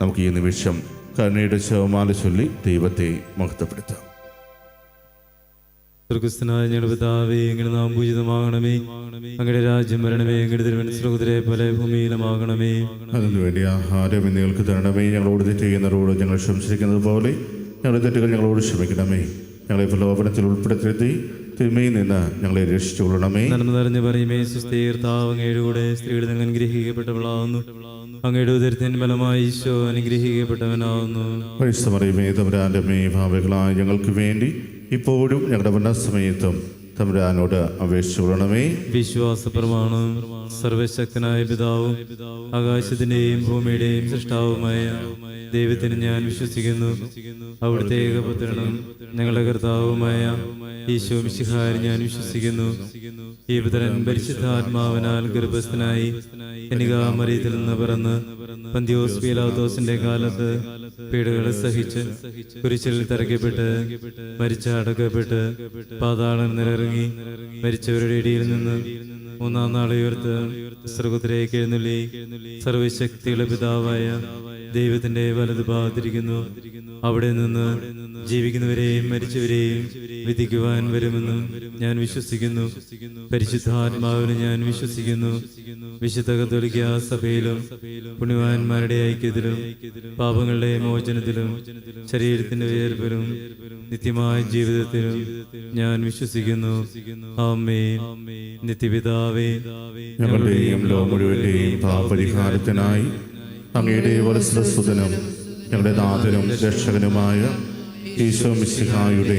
നമുക്ക് ഈ നിമിഷം കരുണയുടെ ശവമാല ചൊല്ലി ദൈവത്തെ മഹത്വപ്പെടുത്താം. സ്വർഗസ്ഥനായ ഞങ്ങളുടെ പിതാവേ എങ്ങനെ നാം പൂജിതമാകണമേ? അങ്ങയുടെ രാജ്യം വരണമേ എങ്ങനെ തിരുവനന്തപുരത്തിലെ പോലെ ഭൂമിയിലുമാകണമേ. അതിനുവേണ്ടി ആഹാരം നിങ്ങൾക്ക് തരണമേ. ഞങ്ങളോട് തെറ്റ് ചെയ്യുന്നവരോട് ഞങ്ങൾ ക്ഷമിച്ചിരിക്കുന്നത് പോലെ ഞങ്ങളുടെ തെറ്റുകൾ ഞങ്ങളോട് ക്ഷമിക്കണമേ. ഞങ്ങളെ പ്രലോഭനത്തിൽ ഉൾപ്പെടുത്തി തിന്മയിൽ നിന്ന് ഞങ്ങളെ രക്ഷിച്ചുകൊള്ളണമേ. നന്മ നിറഞ്ഞു പറയുമേ സുസ്ഥീർത്താവ് അങ്ങയുടെ കൂടെ സ്ത്രീകൾ നിങ്ങൾ അനുഗ്രഹിക്കപ്പെട്ടവളാവുന്നു അങ്ങയുടെ ഉദരത്തിൻ ഫലമായി ഈശോ അനുഗ്രഹിക്കപ്പെട്ടവനാവുന്നു. വയസ്സമറിയമേ തമ്പുരാന്റെ മേ ഭാവികളായ ഞങ്ങൾക്ക് വേണ്ടി ഇപ്പോഴും ഞങ്ങളുടെ മരണസമയത്തും തമ്പുരാനോട് അപേക്ഷിക്കണമേ വിശ്വാസ പ്രമാണം സർവശക്തനായ പിതാവും ആകാശത്തിന്റെയും ഭൂമിയുടെയും സൃഷ്ടാവുമായ ദൈവത്തിന് ഞാൻ വിശ്വസിക്കുന്നു. അവിടുത്തെ ഏകപുത്രനും ഞങ്ങളുടെ കർത്താവുമായ ഈശോ മിശിഹാരി ഞാൻ വിശ്വസിക്കുന്നു. ഈ പുത്രൻ പരിശുദ്ധാത്മാവിനാൽ ഗർഭസ്ഥനായി എനികാമറിയത്തിൽ നിന്ന് പിറന്ന് പന്തിയോസ് പീലാത്തോസിന്റെ കാലത്ത് പീഡകളെ സഹിച്ച് കുരിശിൽ തിരക്കപ്പെട്ട് മരിച്ച അടക്കപ്പെട്ട് പാതാളം നിലറങ്ങി മരിച്ചവരുടെ ഇടയിൽ നിന്ന് മൂന്നാം നാളെ ഉയർത്ത് എഴുന്നള്ളി സർവശക്തിയുടെ പിതാവായ ദൈവത്തിന്റെ വലത് ഭാഗത്തിരിക്കുന്നു. അവിടെ നിന്ന് ജീവിക്കുന്നവരെയും മരിച്ചവരെയും വിധിക്കുവാൻ വരുമെന്ന് ഞാൻ വിശ്വസിക്കുന്നു. പരിശുദ്ധാത്മാവിന് ഞാൻ വിശ്വസിക്കുന്നു. വിശുദ്ധ കത്തോലിക്ക സഭയിലും പുണ്യവാന്മാരുടെ ഐക്യത്തിലും പാപങ്ങളുടെ മോചനത്തിലും ശരീരത്തിന്റെ ഉയർപ്പിലും നിത്യമായ ജീവിതത്തിലും ഞാൻ വിശ്വസിക്കുന്നു. ആമേൻ. നിത്യപിതാവേ ഞങ്ങളുടെയും ലോകമുഴുവന്റെയും പാപപരിഹാരത്തിനായി അങ്ങയുടെ വത്സരസുതനും ഞങ്ങളുടെ നാഥനും രക്ഷകനുമായ ഈശോ മിശിഹായുടെ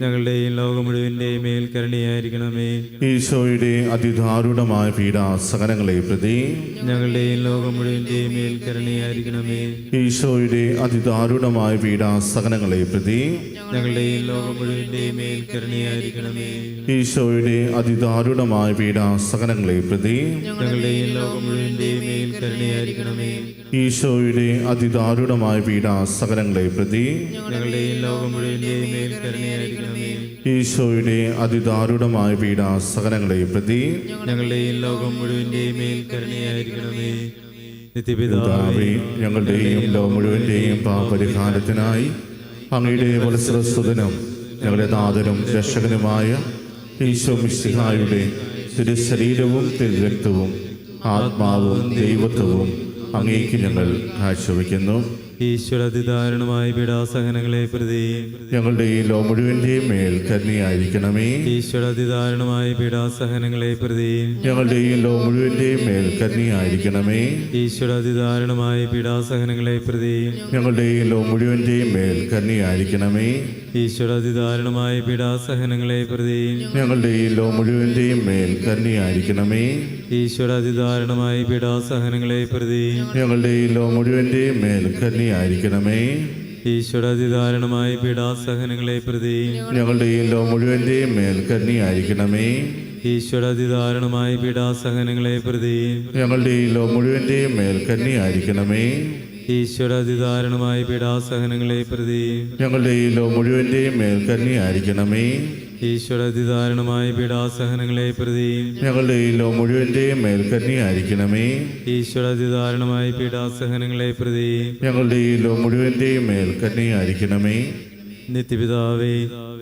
ഞങ്ങളുടെയും ലോകം മുഴുവന്റെയും മേൽ കരുണയായിരിക്കണമേ. ഈശോയുടെ അതിദാരുണമായ പീഡാസകനങ്ങളെ പ്രതി ഞങ്ങളുടെയും ലോകം മുഴുവന്റെയും മേൽ കരുണയായിരിക്കണമേ. ഈശോയുടെ അതിദാരുണമായ പീഡാസകനങ്ങളെ പ്രതി ഞങ്ങളുടെയും ലോകം മുഴുവന്റെയും മേൽ കരുണയായിരിക്കണമേ. ഈശോയുടെ അതിദാരുണമായ പീഡാസകനങ്ങളെ പ്രതി ഞങ്ങളുടെയും ലോകം മുഴുവന്റെയും മേൽ കരുണയായിരിക്കണമേ. ഈശോയുടെ അതിദാരുണമായ പീഡാസകനങ്ങളെ പ്രതി ഞങ്ങളുടെയും ലോകം മുഴുവന്റെയും മേൽ കരുണയായിരിക്കണമേ. ഈശോയുടെ അതിദാരുണമായ പീഡാസകനങ്ങളെ പ്രതി ഞങ്ങളുടെയും ലോകം മുഴുവന്റെയും മേൽ കരുണയായിരിക്കണമേ. നിത്യപിതാവേ ഞങ്ങളുടെയും ലോകം മുഴുവന്റെയും പാപരിഹാരത്തിനായി അങ്ങയുടെ വത്സരസ്തുതനും ഞങ്ങളുടെ നാഥനും രക്ഷകനുമായ ഈശോ മിശിഹായുടെ തിരുശരീരവും തിരുരക്തവും ആത്മാവും ദൈവത്വവും അങ്ങേക്ക് ഞങ്ങൾ കാഴ്ചവെക്കുന്നു. ഈശ്വര അതിദാരുണമായ പീഡാസഹനങ്ങളെ പ്രതി ഞങ്ങളുടെ ഈ ലോ മുഴുവന്റെയും മേൽ കരുണയായിരിക്കണമേ. ഈശ്വര അതിദാരുണമായ പീഡാസഹനങ്ങളെ പ്രതി ഞങ്ങളുടെ ഈ ലോ മുഴുവന്റെയും മേൽ കരുണയായിരിക്കണമേ. ഈശ്വര അതിദാരുണമായ പീഡാസഹനങ്ങളെ പ്രതി ഞങ്ങളുടെ ഈ ലോ മുഴുവന്റെയും മേൽ കരുണയായിരിക്കണമേ. ഈശ്വര അതിദാരുണമായ പീഡാസഹനങ്ങളെ പ്രതി ഞങ്ങളുടെ ഈ ലോ മുഴുവന്റെയും മേൽ കരുണയായിരിക്കണമേ. ഈശ്വര അതിദാരുണമായ പീഡാസഹനങ്ങളെ പ്രതി ഞങ്ങളുടെ ഈ ലോ മുഴുവന്റെയും മേൽ കരുണയായിരിക്കണമേ. ഈശ്വര അതിദാരുണമായ പീഡാസഹനങ്ങളെ പ്രതി ഞങ്ങളുടെ ഈ ലോ മുഴുവന്റെയും മേൽ കരുണയായിരിക്കണമേ. ഈശ്വര അതിദാരുണമായ പീഡാസഹനങ്ങളെ പ്രതി ഞങ്ങളുടെ ഈ ലോ മുഴുവന്റെയും മേൽ കരുണയായിരിക്കണമേ. ഈശ്വര അതിദാരുണമായ പീഡാസഹനങ്ങളെ പ്രതി ഞങ്ങളുടെ ഈ ലോ മുഴുവന്റെയും മേൽക്കന്നി ആയിരിക്കണമേ ഈശ്വരാതിദാരണമായ പീഡാസഹനങ്ങളെ പ്രതി ഞങ്ങളുടെ ഈ ലോ മുഴുവന്റെയും മേൽക്കന്നി ആയിരിക്കണമേ ഈശ്വരാതിദാരണമായ പീഡാസഹനങ്ങളെ പ്രതി ഞങ്ങളുടെ ഈ ലോ മുഴുവന്റെയും മേൽക്കന്നി ആയിരിക്കണമേ നിത്യപിതാവേ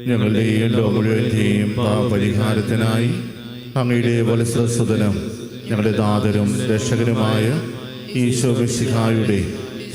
ഞങ്ങളുടെ ഈ ലോ മുഴുവന്റെയും പാപരിഹാരത്തിനായി അങ്ങയുടെ വത്സരസുതനും ഞങ്ങളുടെ ദാതരും രക്ഷകനുമായ ഈശോ മിശിഹായുടെ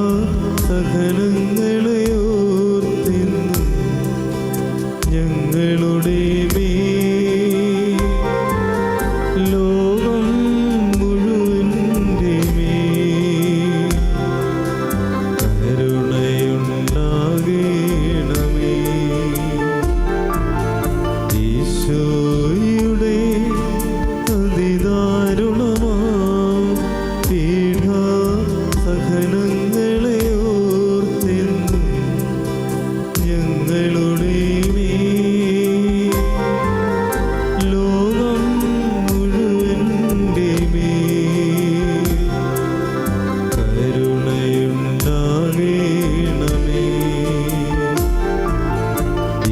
പീഠാ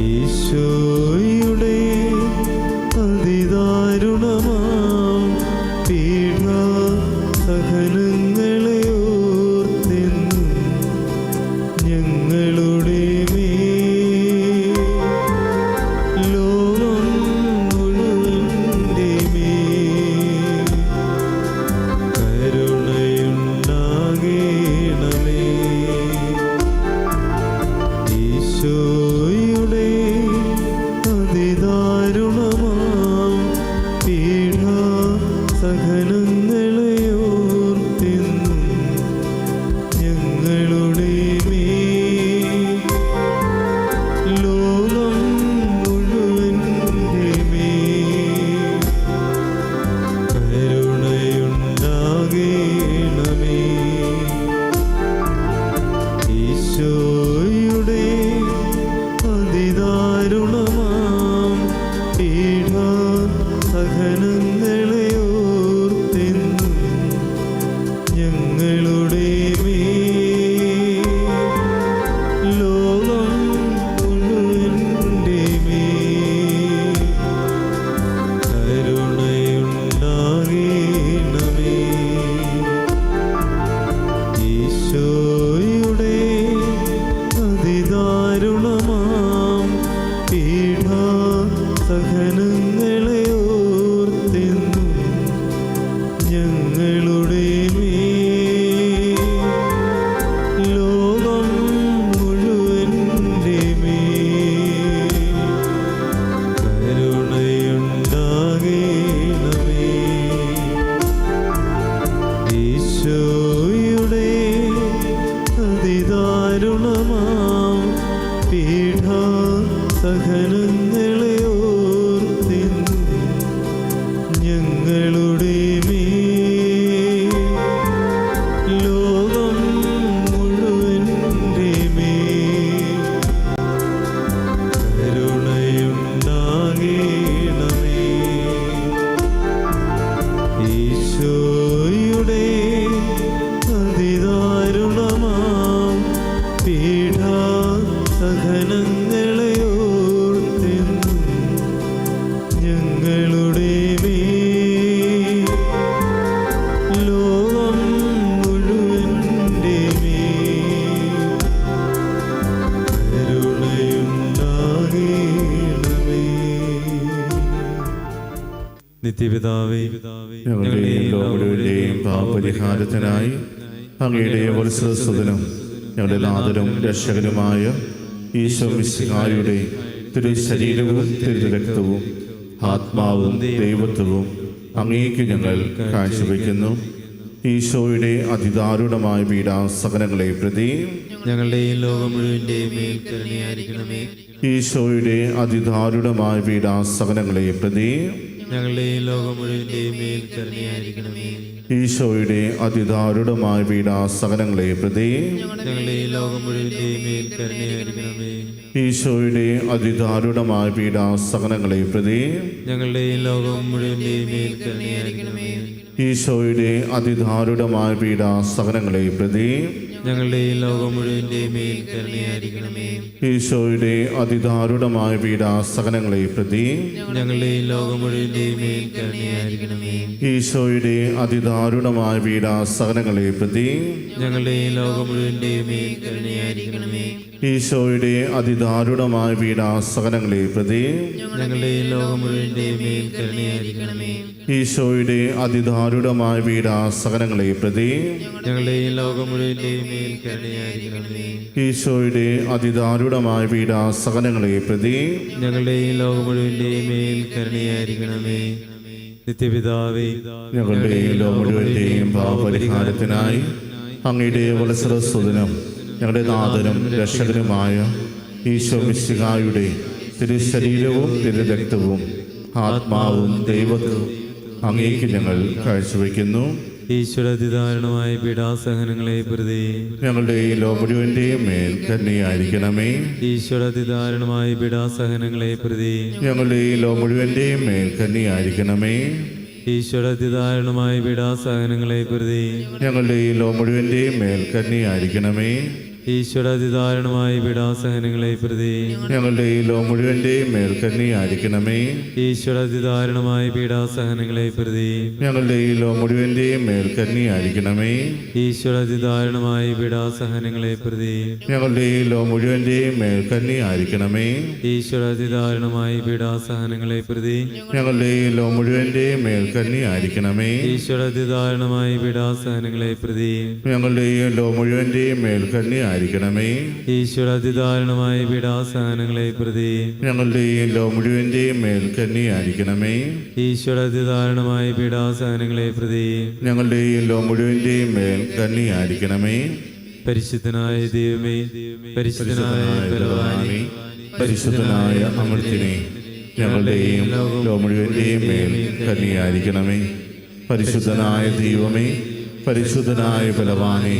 ഈശോയുടെ നിത്യപിതാവേ ഞങ്ങളുടെയും ലോകങ്ങളുടെയും പാപപരിഹാരത്തിനായി അങ്ങയുടെ ഞങ്ങളുടെ നാഥനും രക്ഷകനുമായ ഈശോ മിശിഹായുടെ തിരു ശരീരവും തിരു രക്തവും ആത്മാവും ദൈവത്വവും അങ്ങേക്ക് ഞങ്ങൾ കാഴ്ചവെക്കുന്നു ഈശോയുടെ അതിദാരുണമായ പീഡാസകനങ്ങളെ പ്രതി ഞങ്ങളുടെ ലോകം മുഴുവന്റെയും മേൽ കരുണയായിരിക്കണമേ. ഈശോയുടെ അതിദാരുണമായ പീഡാസകനങ്ങളെ പ്രതി ഞങ്ങളുടെയും ലോകം മുഴുവന്റെയും മേൽ കരുണയായിരിക്കണമേ. ഈശോയുടെ അതിദാരുണമായ പീഡാസകനങ്ങളെ പ്രതി ഞങ്ങളുടെയും ലോകം മുഴുവന്റെയും മേൽ കരുണയായിരിക്കണമേ. ഈശോയുടെ അതിദാരുണമായ പീഡാസകനങ്ങളെ പ്രതി ഞങ്ങളുടെയും ലോകം മുഴുവന്റെയും മേൽ കരുണയായിരിക്കണമേ. ഈശോയുടെ അതിദാരുണമായ പീഡാസഹനങ്ങളെ പ്രതി ഞങ്ങളുടെയും ലോകം മുഴുവന്റെയും മേൽ കരുണയായിരിക്കണമേ. ഈശോയുടെ അതിദാരുണമായ പീഡാസഹനങ്ങളെ പ്രതി ഞങ്ങളുടെ ലോകം ഈശോയുടെ അതിദാരുണമായ പീഡാസഹനങ്ങളെ പ്രതി ഞങ്ങളുടെ ലോകം ഈശോയുടെ അതിദാരുണമായ പീഡാസഹനങ്ങളെ പ്രതി ലോകം കരുണയായിരിക്കണമേ. ഈശോയുടെ അതിദാരുണമായ പീഡാസഹനങ്ങളെ പ്രതി ലോകം കരുണയായിരിക്കണമേ. ഈശോയുടെ അതിദാരുണമായ പീഡാസഹനങ്ങളെ പ്രതി ഞങ്ങളുടെയും ലോകം കരുണയായിരിക്കണമേ. നിത്യപിതാവേ ഞങ്ങളുടെ ലോകം മുഴുവന്റെയും പാപപരിഹാരത്തിനായി അങ്ങയുടെ വത്സരസ്വതനും ഞങ്ങളുടെ നാഥനും രക്ഷകനുമായ ഈശോ മിശിഹായുടെ തിരുശരീരവും തിരുരക്തവും ആത്മാവും ദൈവവും അങ്ങേക്ക് ഞങ്ങൾ കാഴ്ചവെക്കുന്നു. ഈശ്വരതിദാരുണമായ പീഡാസഹനങ്ങളെ പ്രതി. ഞങ്ങളുടെ ഈ ലോകം മുഴുവന്റെയും മേൽ തന്നെയായിരിക്കണമേ ഈശ്വരതിദാരുണമായ പീഡാസഹനങ്ങളെ പ്രതി. ഞങ്ങളുടെ ഈ ലോകം മുഴുവന്റെയും മേൽ തന്നെയായിരിക്കണമേ ഈശ്വരതിദാരുണമായ പീഡാസഹനങ്ങളെ പ്രതി. ഞങ്ങളുടെ ഈ ലോകം മുഴുവന്റെയും മേൽ തന്നെയായിരിക്കണമേ ഈശ്വരതിദാരുണമായ പീഡാസഹനങ്ങളെ പ്രതി ഞങ്ങളുടെ ഈ ലോ മുഴുവന്റെയും മേൽക്കണ്ണി ആയിരിക്കണമേ. ഈശ്വരതിദാരുണമായ പീഡാസഹനങ്ങളെ പ്രതി ഞങ്ങളുടെ ഈ ലോ മുഴുവന്റെയും മേൽക്കണ്ണി ആയിരിക്കണമേ. ഈശ്വരതിദാരുണമായ പീഡാസഹനങ്ങളെ പ്രതി ഞങ്ങളുടെ ഈ ലോ മുഴുവന്റെയും മേൽക്കണ്ണി ആയിരിക്കണമേ. ഈശ്വരതിദാരുണമായ പീഡാസഹനങ്ങളെ പ്രതി ഞങ്ങളുടെ ഈ ലോ മുഴുവന്റെയും മേൽക്കണ്ണി ആയിരിക്കണമേ. ഈശ്വരതിദാരുണമായ പീഡാസഹനങ്ങളെ പ്രതി ഞങ്ങളുടെ ഈ ലോ മുഴുവന്റെയും മേൽ ഈശ്വര ഈശ്വരതിദാരുണമായ പീഡാസഹനങ്ങളെ പ്രതി ഞങ്ങളുടെയും ലോ മുഴുവന്റെയും മേൽ തന്നെയായിരിക്കണമേ ഈശ്വരതിദാരുണമായ പീഡാസഹനങ്ങളെ പ്രതി ഞങ്ങളുടെയും ലോ മുഴുവന്റെയും മേൽ തന്നെയായിരിക്കണമേ പരിശുദ്ധനായ ദൈവമേ പരിശുദ്ധനായ ബലവാനെ പരിശുദ്ധനായ അമൃത്തിനെ ഞങ്ങളുടെയും ലോ മുഴുവന്റെയും മേൽ കന്നിയായിരിക്കണമേ പരിശുദ്ധനായ ദൈവമേ പരിശുദ്ധനായ ബലവാനെ